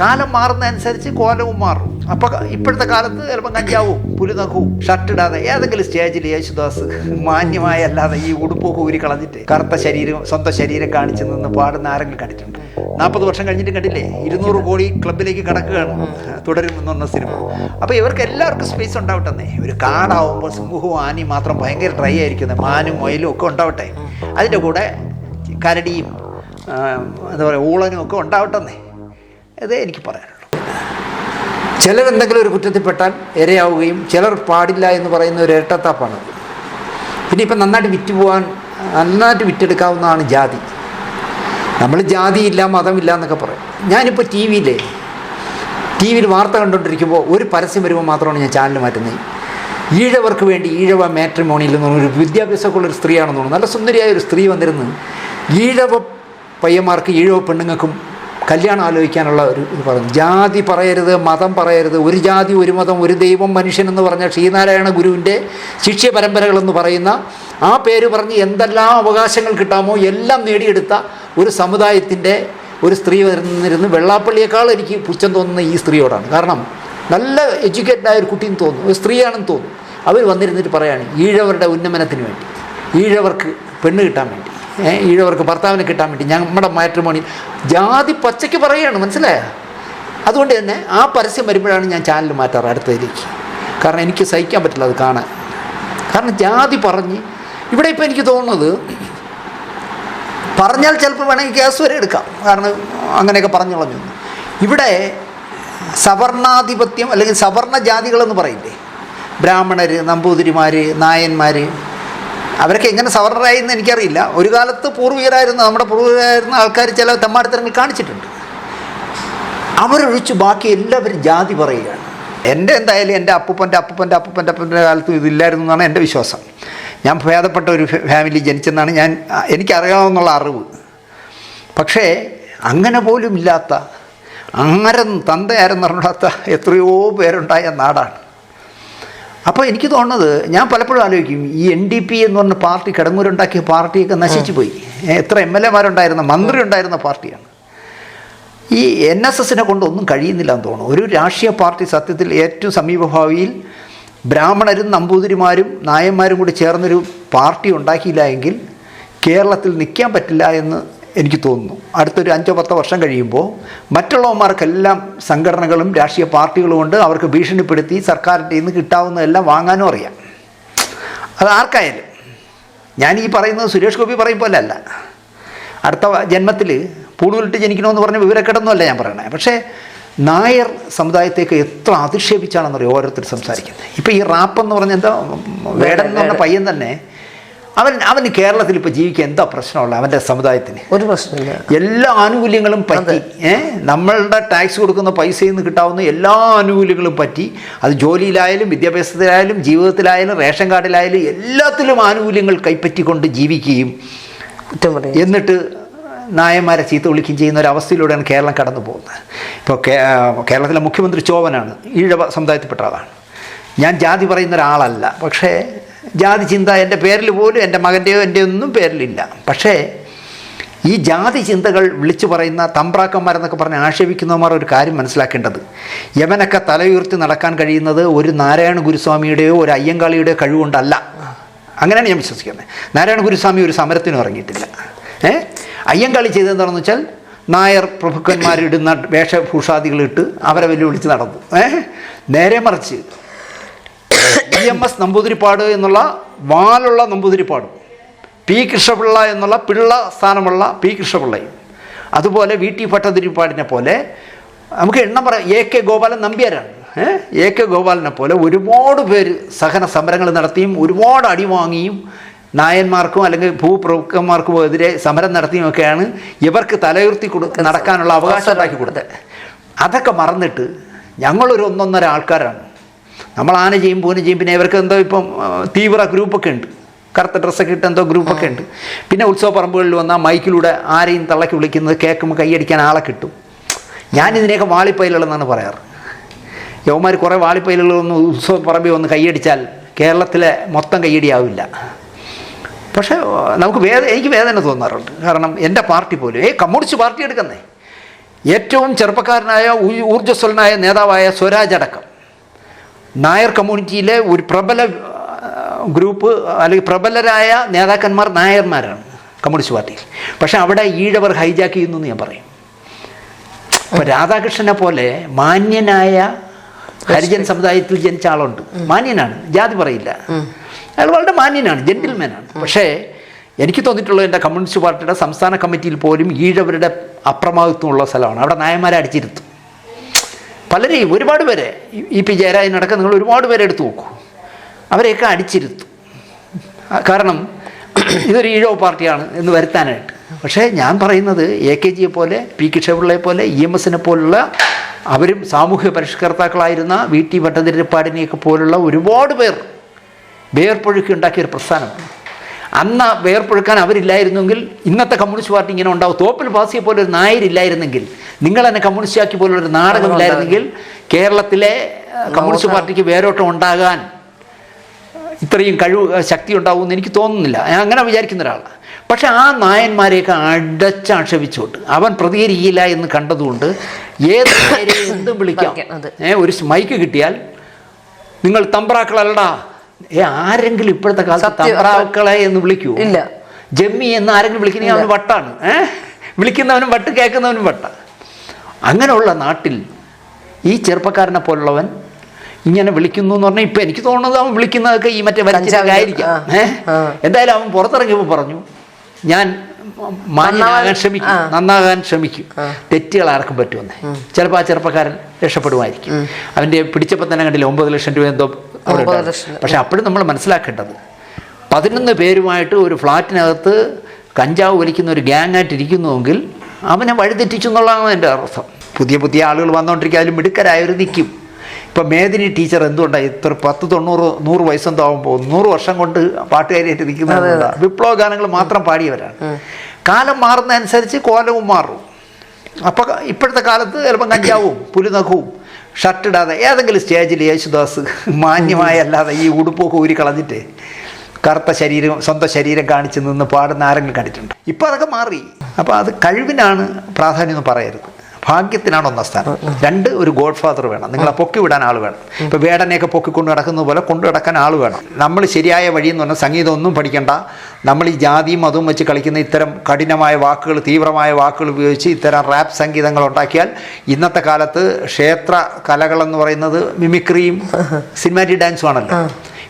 കാലം മാറുന്നതനുസരിച്ച് കോലവും മാറും. അപ്പോൾ ഇപ്പോഴത്തെ കാലത്ത് ചിലപ്പം കഞ്ചാവും ഷർട്ട് ഇടാതെ ഏതെങ്കിലും സ്റ്റേജിൽ യേശുദാസ് മാന്യമായ അല്ലാതെ ഈ ഉടുപ്പൊക്കെ ഊരി കളഞ്ഞിട്ട് കറുത്ത ശരീരം സ്വന്തം ശരീരം കാണിച്ചു നിന്ന് പാടുന്ന ആരെങ്കിലും കണ്ടിട്ടുണ്ട്? നാൽപ്പത് വർഷം കഴിഞ്ഞിട്ട് കണ്ടില്ലേ? ഇരുന്നൂറ് കോടി ക്ലബിലേക്ക് കടക്കുകയാണ്. തുടരും എന്ന് പറഞ്ഞ സിനിമ. അപ്പോൾ ഇവർക്ക് എല്ലാവർക്കും സ്പേസ് ഉണ്ടാവട്ടെ ഒരു കാടാവുമ്പോൾ സിംഹവും ആനയും മാത്രം ഭയങ്കര ഡ്രൈ ആയിരിക്കുന്നത് മാനും മൊയിലും ഒക്കെ ഉണ്ടാവട്ടെ. അതിന്റെ കൂടെ കരടിയും എന്താ പറയുക ഊളനും ഒക്കെ ഉണ്ടാവട്ടെന്നേ. അതേ എനിക്ക് പറയാനുള്ളൂ. ചിലർ എന്തെങ്കിലും ഒരു കുറ്റത്തിൽപ്പെട്ടാൽ ഇരയാവുകയും ചിലർ പാടില്ല എന്ന് പറയുന്ന ഒരു ഇരട്ടത്താപ്പാണ്. പിന്നെ ഇപ്പം നന്നായിട്ട് വിറ്റ് പോകാൻ നന്നായിട്ട് വിറ്റെടുക്കാവുന്നതാണ് ജാതി. നമ്മൾ ജാതിയില്ല മതമില്ല എന്നൊക്കെ പറയും. ഞാനിപ്പോൾ ടി വിയിലേ ടി വിയിൽ വാർത്ത കണ്ടുകൊണ്ടിരിക്കുമ്പോൾ ഒരു പരസ്യം വരുമ്പോൾ മാത്രമാണ് ഞാൻ ചാനൽ മാറ്റുന്നത്. ഈഴവർക്ക് വേണ്ടി ഈഴവ മാട്രിമോണിയിൽ എന്ന് പറഞ്ഞൊരു വിദ്യാഭ്യാസമൊക്കെ ഒരു സ്ത്രീയാണെന്ന് തോന്നുന്നു. നല്ല സുന്ദരിയായ ഒരു സ്ത്രീ വന്നിരുന്നു ഈഴവ പയ്യന്മാർക്ക് ഈഴവ പെണ്ണുങ്ങൾക്കും കല്യാണം ആലോചിക്കാനുള്ള ഒരു ഇത് പറഞ്ഞു. ജാതി പറയരുത് മതം പറയരുത്. ഒരു ജാതി ഒരു മതം ഒരു ദൈവം മനുഷ്യൻ എന്ന് പറഞ്ഞ ശ്രീനാരായണ ഗുരുവിന്റെ ശിഷ്യ പരമ്പരകളെന്ന് പറയുന്ന ആ പേര് പറഞ്ഞ് എന്തെല്ലാം അവകാശങ്ങൾ കിട്ടാമോ എല്ലാം നേടിയെടുത്ത ഒരു സമുദായത്തിന്റെ ഒരു സ്ത്രീ വരുന്നിരുന്ന് വെള്ളാപ്പള്ളിയേക്കാൾ എനിക്ക് പുച്ഛം തോന്നുന്ന ഈ സ്ത്രീയോടാണ്. കാരണം നല്ല എഡ്യൂക്കേറ്റഡ് ആയ ഒരു കുട്ടിയെന്ന് തോന്നും ഒരു സ്ത്രീയാണെന്ന് തോന്നും അവർ വന്നിരുന്നിട്ട് പറയാണ് ഈഴവരുടെ ഉന്നമനത്തിന് വേണ്ടി ഈഴവർക്ക് പെണ്ണ് കിട്ടാൻ വേണ്ടി. ഈഴവർക്ക് ഭർത്താവിനെ കിട്ടാൻ വേണ്ടി. നമ്മുടെ മാട്രിമോണി ജാതി പച്ചയ്ക്ക് പറയുകയാണ് മനസ്സിലായ? അതുകൊണ്ട് തന്നെ ആ പരസ്യം വരുമ്പോഴാണ് ഞാൻ ചാനൽ മാറ്റാറ് അടുത്തതിലേക്ക്. കാരണം എനിക്ക് സഹിക്കാൻ പറ്റില്ല അത് കാണാൻ. കാരണം ജാതി പറഞ്ഞ് ഇവിടെ ഇപ്പോൾ എനിക്ക് തോന്നുന്നത് പറഞ്ഞാൽ ചിലപ്പോൾ വേണമെങ്കിൽ കേസ് വരെ എടുക്കാം. കാരണം അങ്ങനെയൊക്കെ പറഞ്ഞു ഇവിടെ സവർണാധിപത്യം അല്ലെങ്കിൽ സവർണ ജാതികളെന്ന് പറയില്ലേ? ബ്രാഹ്മണർ നമ്പൂതിരിമാർ നായന്മാർ അവരൊക്കെ എങ്ങനെ സവർണരായി എന്ന് എനിക്കറിയില്ല. ഒരു കാലത്ത് പൂർവികരായിരുന്ന നമ്മുടെ പൂർവികരായിരുന്ന ആൾക്കാർ ചില തെമ്മാടിത്തരങ്ങൾ കാണിച്ചിട്ടുണ്ട്. അവരൊഴിച്ച് ബാക്കി എല്ലാവരും ജാതി പറയുകയാണ്. എന്റെ എന്തായാലും എന്റെ അപ്പൂപ്പന്റെ അപ്പൂപ്പന്റെ അപ്പൂപ്പന്റെ അപ്പന്റെ കാലത്തും ഇതില്ലായിരുന്നു എന്നാണ് എന്റെ വിശ്വാസം. ഞാൻ ഭേദപ്പെട്ട ഒരു ഫാമിലി ജനിച്ചെന്നാണ് ഞാൻ എനിക്കറിയാവുന്നുള്ള അറിവ്. പക്ഷേ അങ്ങനെ പോലും ഇല്ലാത്ത തന്തയാരെന്ന് അറിഞ്ഞാത്ത എത്രയോ പേരുണ്ടായ നാടാണ്. അപ്പോൾ എനിക്ക് തോന്നുന്നത് ഞാൻ പലപ്പോഴും ആലോചിക്കും ഈ എൻ ഡി പി എന്ന് പറഞ്ഞ പാർട്ടി കിടങ്ങൂരുണ്ടാക്കിയ പാർട്ടിയൊക്കെ നശിച്ചു പോയി. എത്ര എം എൽ എമാരുണ്ടായിരുന്ന മന്ത്രി ഉണ്ടായിരുന്ന പാർട്ടിയാണ്. ഈ എൻ എസ് എസിനെ കൊണ്ടൊന്നും കഴിയുന്നില്ല എന്ന് തോന്നുന്നു. ഒരു രാഷ്ട്രീയ പാർട്ടി സത്യത്തിൽ ഏറ്റവും സമീപഭാവിയിൽ ബ്രാഹ്മണരും നമ്പൂതിരിമാരും നായന്മാരും കൂടി ചേർന്നൊരു പാർട്ടി ഉണ്ടാക്കിയില്ല എങ്കിൽ കേരളത്തിൽ നിൽക്കാൻ പറ്റില്ല എന്ന് എനിക്ക് തോന്നുന്നു. അടുത്തൊരു അഞ്ചോ പത്തോ വർഷം കഴിയുമ്പോൾ മറ്റുള്ളവന്മാർക്കെല്ലാം സംഘടനകളും രാഷ്ട്രീയ പാർട്ടികളും കൊണ്ട് അവർക്ക് ഭീഷണിപ്പെടുത്തി സർക്കാരിന്റെ നിന്ന് കിട്ടാവുന്നതെല്ലാം വാങ്ങാനും അറിയാം. അത് ആർക്കായാലും. ഞാൻ ഈ പറയുന്നത് സുരേഷ് ഗോപി പറയും പോലെ അല്ല അടുത്ത ജന്മത്തിൽ പൂണൂലിട്ട് ജനിക്കണമെന്ന് പറഞ്ഞ വിവരക്കെട്ടൊന്നുമല്ല ഞാൻ പറയണേ. പക്ഷേ നായർ സമുദായത്തേക്ക് എത്ര അധിക്ഷേപിച്ചാണെന്നറിയോ ഓരോരുത്തർ സംസാരിക്കുന്നത്. ഇപ്പോൾ ഈ റാപ്പെന്ന് പറഞ്ഞ എന്താ വേടൻ എന്ന് പറഞ്ഞ പയ്യൻ തന്നെ അവൻ അവന് കേരളത്തിൽ ഇപ്പോൾ ജീവിക്കാൻ എന്താ പ്രശ്നമുള്ള അവന്റെ സമുദായത്തിന്? ഒരു പ്രശ്നമില്ല. എല്ലാ ആനുകൂല്യങ്ങളും പറ്റി. ഏഹ് നമ്മളുടെ ടാക്സ് കൊടുക്കുന്ന പൈസയിൽ നിന്ന് കിട്ടാവുന്ന എല്ലാ ആനുകൂല്യങ്ങളും പറ്റി. അത് ജോലിയിലായാലും വിദ്യാഭ്യാസത്തിലായാലും ജീവിതത്തിലായാലും റേഷൻ കാർഡിലായാലും എല്ലാത്തിലും ആനുകൂല്യങ്ങൾ കൈപ്പറ്റിക്കൊണ്ട് ജീവിക്കുകയും എന്നിട്ട് നായന്മാരെ ചീത്ത വിളിക്കുകയും ചെയ്യുന്ന ഒരു അവസ്ഥയിലൂടെയാണ് കേരളം കടന്നു പോകുന്നത്. ഇപ്പോൾ കേരളത്തിലെ മുഖ്യമന്ത്രി ചോവനാണ്. ഈഴവ സമുദായത്തിൽപ്പെട്ട ആളാണ്. ഞാൻ ജാതി പറയുന്ന ഒരാളല്ല. പക്ഷേ ജാതി ചിന്ത എന്റെ പേരിൽ പോലും എന്റെ മകന്റെയോ എന്റെ ഒന്നും പേരിലില്ല. പക്ഷേ ഈ ജാതി ചിന്തകൾ വിളിച്ചു പറയുന്ന തമ്പ്രാക്കന്മാരെന്നൊക്കെ പറഞ്ഞ് ആക്ഷേപിക്കുന്നവന്മാർ ഒരു കാര്യം മനസ്സിലാക്കേണ്ടത്. യവനൊക്കെ തലയുയർത്തി നടക്കാൻ കഴിയുന്നത് ഒരു നാരായണ ഗുരുസ്വാമിയുടെയോ ഒരു അയ്യങ്കാളിയുടെയോ കഴിവുകൊണ്ടല്ല. അങ്ങനെയാണ് ഞാൻ വിശ്വസിക്കുന്നത്. നാരായണ ഗുരുസ്വാമി ഒരു സമരത്തിനും ഇറങ്ങിയിട്ടില്ല. ഏ? അയ്യങ്കാളി ചെയ്തതെന്താണെന്ന് വെച്ചാൽ നായർ പ്രഭുക്കന്മാരിടുന്ന വേഷഭൂഷാദികളിട്ട് അവരെ വെല്ലുവിളിച്ച് നടന്നു. ഏ? നേരെ മറിച്ച് ഇ എം എസ് നമ്പൂതിരിപ്പാട് എന്നുള്ള വാലുള്ള നമ്പൂതിരിപ്പാടും. പി കൃഷ്ണപിള്ള എന്നുള്ള പിള്ള സ്ഥാനമുള്ള പി കൃഷ്ണപിള്ളയും. അതുപോലെ വി ടി ഭട്ടതിരിപ്പാടിനെ പോലെ നമുക്ക് എണ്ണം പറയാം. എ കെ ഗോപാലൻ നമ്പ്യാരാണ്. എ കെ ഗോപാലനെ പോലെ ഒരുപാട് പേര് സഹന സമരങ്ങൾ നടത്തിയും ഒരുപാട് അടി വാങ്ങിയും നായന്മാർക്കും അല്ലെങ്കിൽ ഭൂപ്രഭുക്കന്മാർക്കും എതിരെ സമരം നടത്തിയും ഒക്കെയാണ് ഇവർക്ക് തലയുർത്തി കൊടു നടക്കാനുള്ള അവകാശം ഉണ്ടാക്കി കൊടുത്തത്. അതൊക്കെ മറന്നിട്ട് ഞങ്ങളൊരു ഒന്നൊന്നര ആൾക്കാരാണ്. നമ്മൾ ആന ചെയ്യും പൂന ചെയ്യും പിന്നെ ഇവർക്ക് എന്തോ ഇപ്പം തീവ്ര ഗ്രൂപ്പൊക്കെ ഉണ്ട്. കറുത്ത ഡ്രസ്സൊക്കെ ഇട്ട് എന്തോ ഗ്രൂപ്പൊക്കെ ഉണ്ട്. പിന്നെ ഉത്സവ പറമ്പുകളിൽ വന്നാൽ മൈക്കിലൂടെ ആരെയും തള്ളക്കി വിളിക്കുന്നത് കേൾക്കുമ്പോൾ കൈയടിക്കാൻ ആളെ കിട്ടും. ഞാൻ ഇതിനെയൊക്കെ വാളിപ്പയിലുള്ളതെന്നാണ് പറയാറ്. യവന്മാർ കുറേ വാളിപ്പയിലുള്ളതൊന്ന് ഉത്സവ പറമ്പിൽ ഒന്ന് കൈയടിച്ചാൽ കേരളത്തിലെ മൊത്തം കൈയടിയാവില്ല. പക്ഷേ നമുക്ക് വേദ എനിക്ക് വേദന തോന്നാറുണ്ട്. കാരണം എന്റെ പാർട്ടി പോലും ഏ കമ്മ്യൂണിസ്റ്റ് പാർട്ടി എടുക്കുന്നേ. ഏറ്റവും ചെറുപ്പക്കാരനായ ഊർജസ്വലനായ നേതാവായ സ്വരാജ് അടക്കം. നായർ കമ്മ്യൂണിറ്റിയിലെ ഒരു പ്രബല ഗ്രൂപ്പ് അല്ലെങ്കിൽ പ്രബലരായ നേതാക്കന്മാർ നായർമാരാണ് കമ്മ്യൂണിസ്റ്റ് പാർട്ടിയിൽ. പക്ഷെ അവിടെ ഈഴവർ ഹൈജാക്ക് ചെയ്യുന്നു എന്ന് ഞാൻ പറയും. അപ്പോൾ രാധാകൃഷ്ണനെ പോലെ മാന്യനായ ഹരിജൻ സമുദായത്തിൽ ജനിച്ച ആളുണ്ട്. മാന്യനാണ്. ജാതി പറയില്ല. അയാൾ വളരെ മാന്യനാണ് ജെന്റിൽമാനാണ് പക്ഷേ എനിക്ക് തോന്നിയിട്ടുള്ളത് എന്റെ കമ്മ്യൂണിസ്റ്റ് പാർട്ടിയുടെ സംസ്ഥാന കമ്മിറ്റിയിൽ പോലും ഈഴവരുടെ അപ്രമാദിത്വമുള്ള സ്ഥലമാണ്. അവിടെ നായന്മാരെ അടിച്ചിരുത്തും. പലരെയും ഒരുപാട് പേരെ ഇ പി പി ജയരാജനടക്കം നിങ്ങൾ ഒരുപാട് പേരെ എടുത്തു നോക്കൂ. അവരെയൊക്കെ അടിച്ചിരുത്തു. കാരണം ഇതൊരു ഈഴോ പാർട്ടിയാണ് എന്ന് വരുത്താനായിട്ട്. പക്ഷേ ഞാൻ പറയുന്നത് എ കെ ജിയെ പോലെ പി കിഷപിള്ളയെ പോലെ ഇ എം എസിനെ പോലുള്ള അവരും സാമൂഹ്യ പരിഷ്കർത്താക്കളായിരുന്ന വി ടി ഭട്ടതിരിപ്പാടിനെയൊക്കെ പോലുള്ള ഒരുപാട് പേർ വേർപ്പൊഴുക്കി ഉണ്ടാക്കിയൊരു പ്രസ്ഥാനമാണ്. അന്ന് വേർപ്പെടുക്കാൻ അവരില്ലായിരുന്നെങ്കിൽ ഇന്നത്തെ കമ്മ്യൂണിസ്റ്റ് പാർട്ടി ഇങ്ങനെ ഉണ്ടാവും. തോപ്പിൽ പാസിയെ പോലെ ഒരു നായരില്ലായിരുന്നെങ്കിൽ നിങ്ങൾ തന്നെ കമ്മ്യൂണിസ്റ്റ് ആക്കി പോലെ ഒരു നാടകമില്ലായിരുന്നെങ്കിൽ കേരളത്തിലെ കമ്മ്യൂണിസ്റ്റ് പാർട്ടിക്ക് വേരോട്ടം ഉണ്ടാകാൻ ഇത്രയും കഴിവ് ശക്തി ഉണ്ടാവുമെന്ന് എനിക്ക് തോന്നുന്നില്ല. ഞാൻ അങ്ങനെ വിചാരിക്കുന്ന ഒരാളാണ് പക്ഷെ ആ നായന്മാരെയൊക്കെ അടച്ചാക്ഷേപിച്ചോട്ട് അവൻ പ്രതികരിക്കില്ല എന്ന് കണ്ടതുകൊണ്ട് ഏത് എന്തും വിളിക്കാം. ഏ ഒരു മൈക്ക് കിട്ടിയാൽ നിങ്ങൾ തമ്പ്രാക്കളല്ലടാ. ഏ ആരെങ്കിലും ഇപ്പോഴത്തെ കാലത്ത് തമ്പ്രാക്കളെ എന്ന് വിളിക്കൂ ഇല്ല. ജമ്മി എന്ന് ആരെങ്കിലും വിളിക്കണമെങ്കിൽ അവന് വട്ടാണ്. ഏഹ് വിളിക്കുന്നവനും വട്ട് കേൾക്കുന്നവനും വട്ട. അങ്ങനെയുള്ള നാട്ടിൽ ഈ ചെറുപ്പക്കാരനെ പോലുള്ളവൻ ഇങ്ങനെ വിളിക്കുന്നു എന്ന് പറഞ്ഞാൽ ഇപ്പൊ എനിക്ക് തോന്നുന്നത് അവൻ വിളിക്കുന്നതൊക്കെ ഈ മറ്റേ വരച്ചായിരിക്കാം ഏഹ് എന്തായാലും അവൻ പുറത്തിറങ്ങിയപ്പോൾ പറഞ്ഞു ഞാൻ മാന്യനാകാൻ ശ്രമിക്കും നന്നാകാൻ ശ്രമിക്കും. തെറ്റുകൾ ആർക്കും പറ്റുമെന്ന്. ചിലപ്പോൾ ആ ചെറുപ്പക്കാരൻ രക്ഷപ്പെടുമായിരിക്കും. അവന്റെ പിടിച്ചപ്പോൾ തന്നെ കണ്ടില്ല ഒമ്പത് ലക്ഷം രൂപ എന്തോ അവിടെ. പക്ഷെ അപ്പോഴും നമ്മൾ മനസ്സിലാക്കേണ്ടത് പതിനൊന്ന് പേരുമായിട്ട് ഒരു ഫ്ലാറ്റിനകത്ത് കഞ്ചാവ് വലിക്കുന്ന ഒരു ഗ്യാങ് ആയിട്ടിരിക്കുന്നുവെങ്കിൽ അവനെ വഴിതെറ്റിച്ചു എന്നുള്ളതാണ് എന്റെ അർത്ഥം. പുതിയ പുതിയ ആളുകൾ വന്നുകൊണ്ടിരിക്കുക അതിൽ മിടുക്കരായവർ നിൽക്കും ഇപ്പം മേദിനി ടീച്ചർ എന്തുകൊണ്ടാണ് ഇത്ര പത്ത് തൊണ്ണൂറ് നൂറ് വയസ്സെന്തോ ആകുമ്പോൾ നൂറ് വർഷം കൊണ്ട് പാട്ടുകാരിയായിട്ട് നിൽക്കുന്നത് വിപ്ലവ ഗാനങ്ങൾ മാത്രം പാടിയവരാണ്. കാലം മാറുന്നതനുസരിച്ച് കോലവും മാറും. അപ്പോൾ ഇപ്പോഴത്തെ കാലത്ത് ചിലപ്പം കഞ്ചാവും പുലിനഖവും ഷർട്ടിടാതെ ഏതെങ്കിലും സ്റ്റേജിൽ യേശുദാസ് മാന്യമായ അല്ലാതെ ഈ ഉടുപ്പൊക്കെ ഊരി കളഞ്ഞിട്ട് കറുത്ത ശരീരം സ്വന്തം ശരീരം കാണിച്ച് നിന്ന് പാടുന്ന ആരെങ്കിലും കണ്ടിട്ടുണ്ട്. ഇപ്പോൾ അതൊക്കെ മാറി. അപ്പോൾ അത് കഴിവിനാണ് പ്രാധാന്യം എന്ന് പറയരുത്. ഭാഗ്യത്തിനാണ് ഒന്നാം സ്ഥാനം. രണ്ട് ഒരു ഗോഡ് ഫാദർ വേണം. നിങ്ങളെ പൊക്കി വിടാൻ ആൾ വേണം. ഇപ്പോൾ വേടനെയൊക്കെ പൊക്കിക്കൊണ്ട് നടക്കുന്ന പോലെ കൊണ്ടു നടക്കാൻ ആൾ വേണം. നമ്മൾ ശരിയായ വഴി എന്ന് പറഞ്ഞാൽ സംഗീതം ഒന്നും പഠിക്കണ്ട. നമ്മൾ ഈ ജാതിയും മതവും വെച്ച് കളിക്കുന്ന ഇത്തരം കഠിനമായ വാക്കുകൾ തീവ്രമായ വാക്കുകൾ ഉപയോഗിച്ച് ഇത്തരം റാപ്പ് സംഗീതങ്ങൾ ഉണ്ടാക്കിയാൽ ഇന്നത്തെ കാലത്ത് ക്ഷേത്ര കലകളെന്ന് പറയുന്നത് മിമിക്രിയും സിനിമാറ്റിക് ഡാൻസും ആണല്ലോ.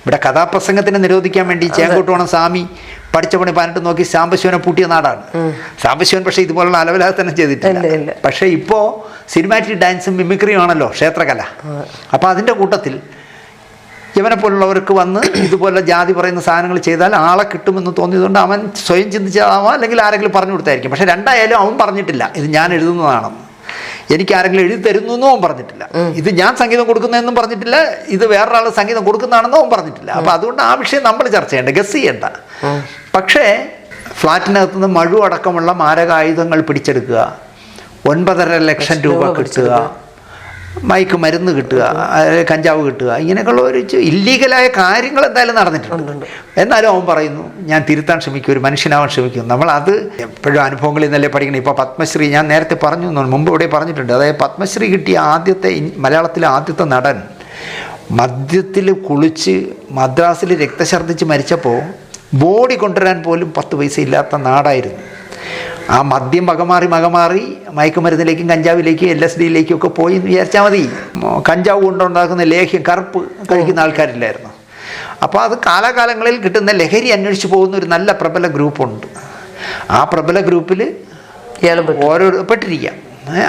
ഇവിടെ കഥാപ്രസംഗത്തിനെ നിരോധിക്കാൻ വേണ്ടി ചേങ്കോട്ടോണം സ്വാമി പഠിച്ച പണി പതിനെട്ട് നോക്കി സാംബശിവനെ പൂട്ടിയ നാടാണ്. സാംബശിവൻ പക്ഷേ ഇതുപോലുള്ള തന്നെ ചെയ്തിട്ടില്ല. പക്ഷേ ഇപ്പോൾ സിനിമാറ്റിക് ഡാൻസും മിമിക്രിയും ആണല്ലോ ക്ഷേത്രകല. അപ്പോൾ അതിന്റെ കൂട്ടത്തിൽ ഇവനെ പോലുള്ളവർക്ക് വന്ന് ഇതുപോലെ ജാതി പറയുന്ന സാധനങ്ങൾ ചെയ്താൽ ആളെ കിട്ടുമെന്ന് തോന്നിയതുകൊണ്ട് അവൻ സ്വയം ചിന്തിച്ചതാവാം അല്ലെങ്കിൽ ആരെങ്കിലും പറഞ്ഞു കൊടുത്തായിരിക്കും. പക്ഷേ രണ്ടായാലും അവൻ പറഞ്ഞിട്ടില്ല ഇത് ഞാൻ എഴുതുന്നതാണെന്ന്. എനിക്ക് ആരെങ്കിലും എഴുതി തരുന്നു എന്നും അവൻ പറഞ്ഞിട്ടില്ല. ഇത് ഞാൻ സംഗീതം കൊടുക്കുന്നതെന്നും പറഞ്ഞിട്ടില്ല ഇത് വേറൊരാൾ സംഗീതം കൊടുക്കുന്നതാണെന്നും അവൻ പറഞ്ഞിട്ടില്ല. അപ്പം അതുകൊണ്ട് ആ വിഷയം നമ്മൾ ചർച്ച ചെയ്യേണ്ട ഗസ് ചെയ്യേണ്ട. പക്ഷേ ഫ്ലാറ്റിനകത്ത് നിന്ന് മഴു അടക്കമുള്ള മാരകായുധങ്ങൾ പിടിച്ചെടുക്കുക ഒൻപതര ലക്ഷം രൂപ കിട്ടുക മയക്ക് മരുന്ന് കിട്ടുക കഞ്ചാവ് കിട്ടുക ഇങ്ങനെയൊക്കെയുള്ള ഒരു ഇല്ലീഗലായ കാര്യങ്ങൾ എന്തായാലും നടന്നിട്ടുണ്ട്. എന്നാലും അവൻ പറയുന്നു ഞാൻ തിരുത്താൻ ശ്രമിക്കും ഒരു മനുഷ്യനാവാൻ ശ്രമിക്കും നമ്മൾ അത് എപ്പോഴും അനുഭവങ്ങളിൽ നിന്നല്ലേ പഠിക്കണം. ഇപ്പോൾ പത്മശ്രീ ഞാൻ നേരത്തെ പറഞ്ഞു മുമ്പ് ഇവിടെ പറഞ്ഞിട്ടുണ്ട്. അതായത് പത്മശ്രീ കിട്ടിയ ആദ്യത്തെ മലയാളത്തിലെ ആദ്യത്തെ നടൻ മദ്യത്തിൽ കുളിച്ച് മദ്രാസിൽ രക്തഛർദ്ദിച്ച് മരിച്ചപ്പോൾ ബോഡി കൊണ്ടുവരാൻ പോലും പത്ത് പൈസ ഇല്ലാത്ത നാടായിരുന്നു. ആ മദ്യം മകമാറി മകമാറി മയക്കുമരുന്നിലേക്കും കഞ്ചാവിലേക്കും എൽ എസ് ഡിയിലേക്കും ഒക്കെ പോയി എന്ന് വിചാരിച്ചാൽ മതി. കഞ്ചാവ് കൊണ്ടുണ്ടാക്കുന്ന ലേഹ്യം കറുപ്പ് കഴിക്കുന്ന ആൾക്കാരില്ലായിരുന്നു. അപ്പോൾ അത് കാലാകാലങ്ങളിൽ കിട്ടുന്ന ലഹരി അന്വേഷിച്ച് പോകുന്ന ഒരു നല്ല പ്രബല ഗ്രൂപ്പുണ്ട്. ആ പ്രബല ഗ്രൂപ്പിൽ. ഓരോ പെട്ടിരിക്കാം.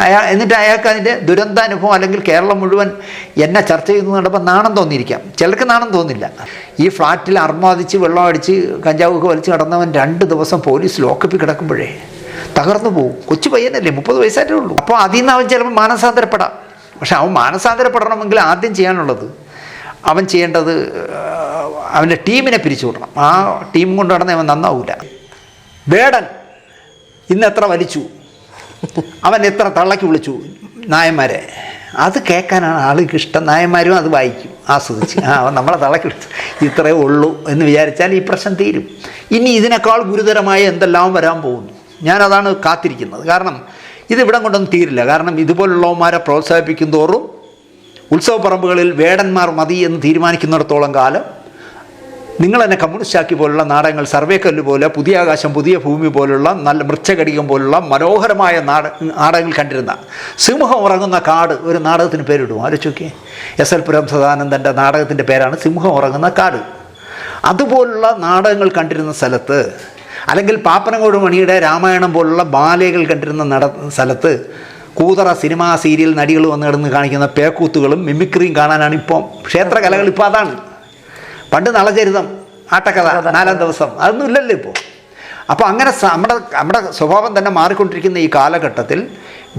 അയാൾ എന്നിട്ട് അയാൾക്ക് അതിന്റെ ദുരന്താനുഭവം അല്ലെങ്കിൽ കേരളം മുഴുവൻ എന്നെ ചർച്ച ചെയ്യുന്ന കണ്ടപ്പോൾ നാണം തോന്നിയിരിക്കാം. ചിലർക്ക് നാണം തോന്നില്ല. ഈ ഫ്ലാറ്റിൽ അർമാദിച്ച് വെള്ളം അടിച്ച് കഞ്ചാവൊക്കെ വലിച്ച് കിടന്നവൻ രണ്ട് ദിവസം പോലീസ് ലോക്കപ്പിൽ കിടക്കുമ്പോഴേ തകർന്നു പോകും കൊച്ചു പയ്യനല്ലേ മുപ്പത് വയസ്സായിട്ടേ ഉള്ളൂ. അപ്പോൾ അതിൽ നിന്ന് അവൻ ചിലപ്പോൾ മാനസാന്തരപ്പെടാം. പക്ഷെ അവൻ മാനസാന്തരപ്പെടണമെങ്കിൽ ആദ്യം ചെയ്യാനുള്ളത് അവൻ ചെയ്യേണ്ടത് അവന്റെ ടീമിനെ പിരിച്ചു വിടണം ആ ടീം കൊണ്ട് നടന്ന അവൻ നന്നാവൂല. വേടൻ ഇന്ന് എത്ര വലിച്ചു? അവൻ എത്ര തള്ളക്കി വിളിച്ചു? നായന്മാരെ. അത് കേൾക്കാനാണ് ആൾക്ക് ഇഷ്ടം. നായന്മാരും അത് വായിക്കും. ആസ്വദിച്ച്. ആ നമ്മളെ വിളിച്ചു. ഇത്രയേ ഉള്ളൂ എന്ന് വിചാരിച്ചാൽ ഈ പ്രശ്നം തീരും. ഇനി ഇതിനേക്കാൾ ഗുരുതരമായ എന്തെല്ലാം വരാൻ പോകുന്നു? ഞാനതാണ് കാത്തിരിക്കുന്നത്. കാരണം ഇതിവിടം കൊണ്ടൊന്നും തീരില്ല. കാരണം ഇതുപോലുള്ളവന്മാരെ പ്രോത്സാഹിപ്പിക്കും തോറും ഉത്സവപ്പറമ്പുകളിൽ വേടന്മാർ മതി എന്ന് തീരുമാനിക്കുന്നിടത്തോളം കാലം നിങ്ങൾ തന്നെ കമ്മ്യൂണിസ്റ്റാക്കി പോലുള്ള നാടകങ്ങൾ സർവേക്കല്ല് പോലെ പുതിയ ആകാശം പുതിയ ഭൂമി പോലുള്ള നല്ല മൃച്ഛകടികം പോലുള്ള മനോഹരമായ നാട നാടകങ്ങൾ കണ്ടിരുന്ന സിംഹം ഉറങ്ങുന്ന കാട് ഒരു നാടകത്തിന് പേരിടും ആലോചിക്കേ എസ് എൽ പുരം സദാനന്ദന്റെ നാടകത്തിന്റെ പേരാണ് സിംഹം ഉറങ്ങുന്ന കാട്. അതുപോലുള്ള നാടകങ്ങൾ കണ്ടിരുന്ന സ്ഥലത്ത് അല്ലെങ്കിൽ പാപ്പനങ്ങോട് മണിയുടെ രാമായണം പോലുള്ള ബാലകൾ കണ്ടിരുന്ന നട സ്ഥലത്ത് കൂതറ സിനിമാ സീരിയൽ നടികൾ വന്ന് കിടന്ന് കാണിക്കുന്ന പേക്കൂത്തുകളും മിമിക്രിയും കാണാനാണ് ഇപ്പം ക്ഷേത്രകലകൾ ഇപ്പോൾ അതാണ്. പണ്ട് നളചരിതം ആട്ടക്കഥ നാലാം ദിവസം. അതൊന്നും ഇല്ലല്ലോ ഇപ്പോൾ അപ്പോൾ അങ്ങനെ നമ്മുടെ നമ്മുടെ സ്വഭാവം തന്നെ മാറിക്കൊണ്ടിരിക്കുന്ന ഈ കാലഘട്ടത്തിൽ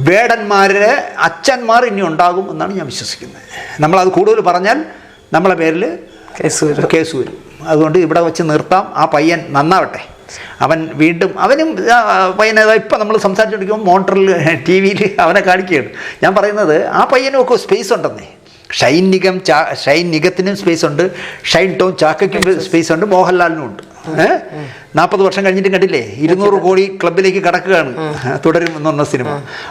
വേടന്മാരെ അച്ഛന്മാർ ഇനി ഉണ്ടാകും എന്നാണ് ഞാൻ വിശ്വസിക്കുന്നത്. നമ്മളത് കൂടുതൽ പറഞ്ഞാൽ നമ്മളെ പേരിൽ കേസ് വരും കേസ് വരും അതുകൊണ്ട് ഇവിടെ വെച്ച് നിർത്താം. ആ പയ്യൻ നന്നാവട്ടെ. അവൻ വീണ്ടും അവനും പയ്യനെ ഇപ്പം നമ്മൾ സംസാരിച്ചുകൊണ്ടിരിക്കുമ്പോൾ മോട്ടറിൽ ടി വിയിൽ അവനെ കാണിക്കുകയാണ്. ഞാൻ പറയുന്നത് ആ പയ്യനും ഒക്കെ സ്പേസ് ഉണ്ടെന്നേ. ഷൈൻ നിഗം ചാ ഷൈൻ നിഗത്തിനും സ്പേസ് ഉണ്ട് ഷൈൻ ടോം ചാക്കയ്ക്കും സ്പേസ് ഉണ്ട്. മോഹൻലാലിനും ഉണ്ട്. നാൽപ്പത് വർഷം കഴിഞ്ഞിട്ടും കണ്ടില്ലേ? ഇരുന്നൂറ് കോടി ക്ലബിലേക്ക് കടക്കുകയാണ്. തുടരും എന്ന് പറഞ്ഞ സിനിമ.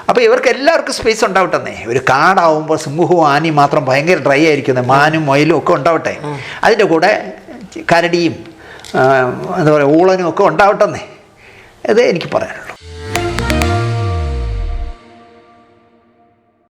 അപ്പോൾ ഇവർക്ക് എല്ലാവർക്കും സ്പേസ് ഉണ്ടാവട്ടെന്നേ. ഒരു കാടാവുമ്പോൾ സിംഹവും ആനയും മാത്രം ഭയങ്കര ഡ്രൈ ആയിരിക്കുന്നത് മാനും മൊയിലും ഒക്കെ ഉണ്ടാവട്ടെ. അതിന്റെ കൂടെ കരടിയും എന്താ പറയുക ഊളനും ഒക്കെ ഉണ്ടാവട്ടെന്നേ. അതേ എനിക്ക് പറയാനുള്ളൂ.